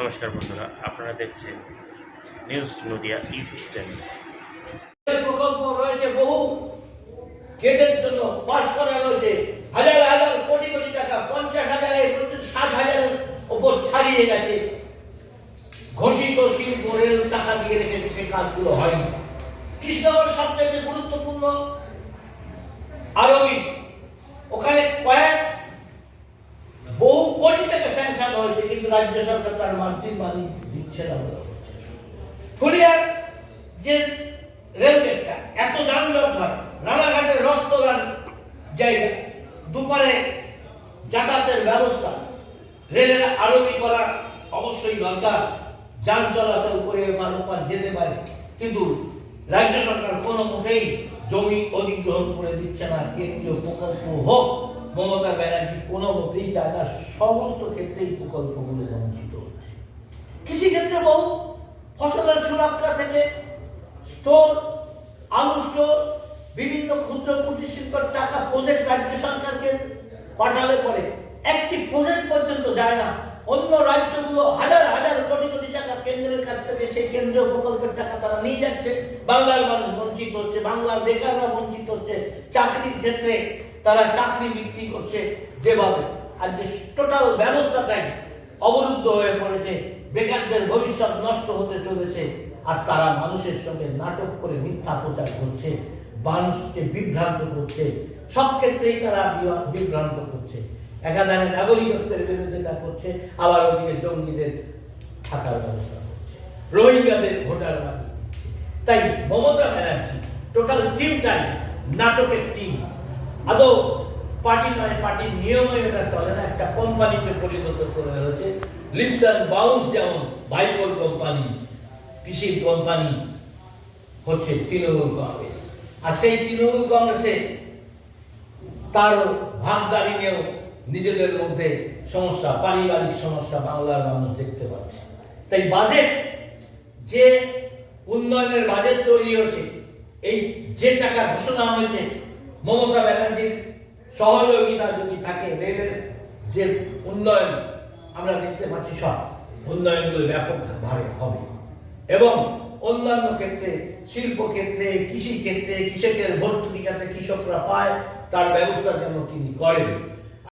নমস্কার বন্ধুরা, আপনারা দেখছেন নিউজ নদিয়া ইউটিউব চ্যানেল প্রকল্প রয়েছে বহু। গেটের জন্য পাশ করা রয়েছে। হাজার হাজার কোটি কোটি টাকা, পঞ্চাশ হাজারের ষাট হাজারের ওপর ছাড়িয়ে গেছে। ঘোষিত শিল্প, রেল টাকা দিয়ে রেখেছে সে কাজগুলো হয়নি। কৃষ্ণগড় সবচেয়ে গুরুত্বপূর্ণ আরবি ওখানে কয়েক বহু কোটি টাকা স্যাংশন হয়েছে রাজ্য সরকার তার মার্জিন মানি দিচ্ছে না। ফুলিয়ার যে রেলগেটটা, এত যানজট হয়, রানাঘাটে রথ জায়গা, দুপারে যাতায়াতের ব্যবস্থা, রেলের আরবি করা অবশ্যই দরকার যান চলাচল করে মানুষ যেতে পারে, কিন্তু রাজ্য সরকার কোনো মতেই জমি অধিগ্রহণ করে দিচ্ছে না কেন্দ্রীয় প্রকল্প হোক মমতা ব্যানার্জি কোনো মতেই চায় না, সমস্ত ক্ষেত্রেই প্রকল্পগুলো বঞ্চিত হচ্ছে। কৃষিক্ষেত্রে বহু ফসলের সুরক্ষা থেকে স্টোর, আলু স্টোর, বিভিন্ন ক্ষুদ্র কুটির শিল্পের টাকা প্রজেক্ট রাজ্য সরকারকে পাঠালে পরে একটি প্রজেক্ট পর্যন্ত যায় না। অন্য রাজ্যগুলো হাজার হাজার কোটি কোটি টাকা কেন্দ্রের কাছ থেকে সেই কেন্দ্রীয় প্রকল্পের টাকা তারা নিয়ে যাচ্ছে। বাংলার মানুষ বঞ্চিত হচ্ছে, বাংলার বেকাররা বঞ্চিত হচ্ছে। চাকরির ক্ষেত্রে তারা চাকরি বিক্রি করছে যেভাবে। আর যে টোটাল ব্যবস্থাটাই অবরুদ্ধ হয়ে পড়েছে, বেকারদের ভবিষ্যৎ নষ্ট হতে চলেছে, আর তারা মানুষের সঙ্গে নাটক করে মিথ্যা প্রচার করছে, মানুষকে বিভ্রান্ত করছে। সব ক্ষেত্রেই তারা বিভা- বিভ্রান্ত করছে। একাধারে নাগরিকত্বের বিরোধিতা করছে, আবার ওদিকে জঙ্গিদের থাকার ব্যবস্থা করছে। রোহিঙ্গাদের ভোটার বানিয়ে দিচ্ছে। তাই মমতা ব্যানার্জি টোটাল টিমটাই নাটকের টিম আদৌ পার্টি নয় পার্টির নিয়মে এটা চলে না, একটা কোম্পানিতে পরিণত করে হয়েছে। লিপস অ্যান্ড বাউন্স যেমন বাইকল কোম্পানি, কৃষি কোম্পানি হচ্ছে তৃণমূল কংগ্রেস। আর সেই তৃণমূল কংগ্রেসে তার ভাগদারি নিয়েও নিজেদের মধ্যে সমস্যা, পারিবারিক সমস্যা বাংলার মানুষ দেখতে পাচ্ছে। তাই বাজেট, যে উন্নয়নের বাজেট তৈরি হচ্ছে এই যে টাকা ঘোষণা হয়েছে মমতা ব্যানার্জির সহযোগিতা যদি থাকে রেলের যে উন্নয়ন আমরা দেখতে পাচ্ছি সব উন্নয়নগুলো ব্যাপকভাবে হবে। এবং অন্যান্য ক্ষেত্রে, শিল্প ক্ষেত্রে, কৃষি ক্ষেত্রে, কৃষকের ভর্তুকি যাতে কৃষকরা পায়, তার ব্যবস্থা যেন তিনি করেন।